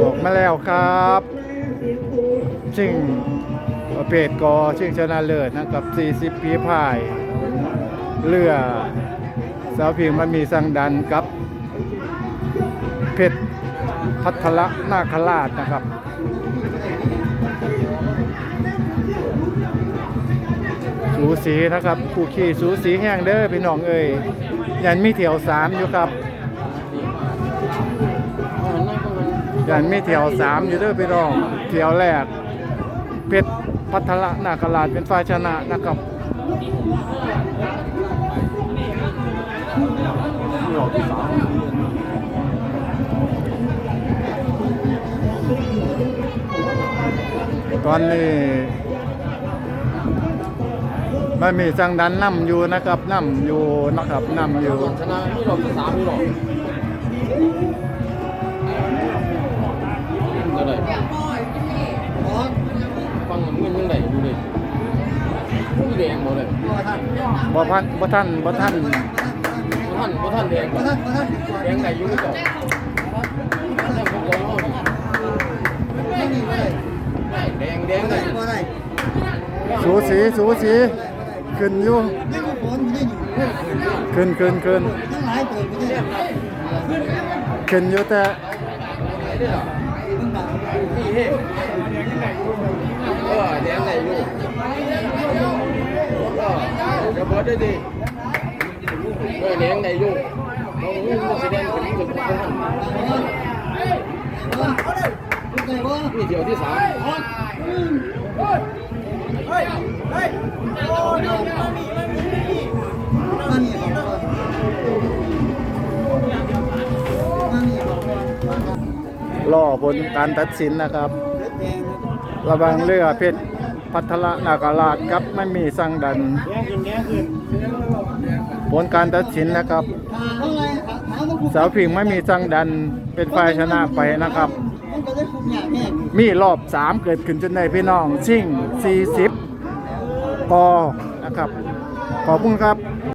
บอกมาแล้วครับชิงประเภทกอชิงชนะเลิศนะครับ 40 ปีพาย เรือสาวพิงมันมีสังดันกับเพชรพัทละนาคราชนะครับสูสีนะครับคู่ขี่สูสีแห้งเด้อพี่น้องเอ้ยยันมีเถียวสามอยู่ครับ ยันมีเถียวสามอยู่เด้อพี่น้องเถียวแรก เพชรพัทละนาคราชเป็นฝ่ายชนะนะครับตอนนี้ไม่มีสังดันนำอยู่นะครับนำอยู่นะครับนำอยู่ชนะนี่หรอกสามนี่หรอ บ่พันบ่ท่านบ่ท่านท่านพระท่านแดงพระท่านพระท่านแดงไหนยุ่งจ่อท่านพระองค์เอาแดงแดงไหนสูสีสูสีขึ้นอยู่ขึ้นขึ้นขึ้นขึ้นอยู่แต่เออแดงไหนอยู่ จะเบิดได้ดีเออแดงไหนอยู่เราเงินมันแดงถึงถึงพระท่านนี่เดียวที่สามรอผลการตัดสินนะครับ ระวังเรือเพชร พัทละนาคราชครับไม่มีสังดัน ผลการตัดสินนะครับ สาวผิงไม่มีสังดันเป็นฝ่ายชนะไปนะครับ มีรอบ 3 เกิดขึ้นจนในพี่น้องชิ่ง 40กอนะครับ ขอบคุณครับ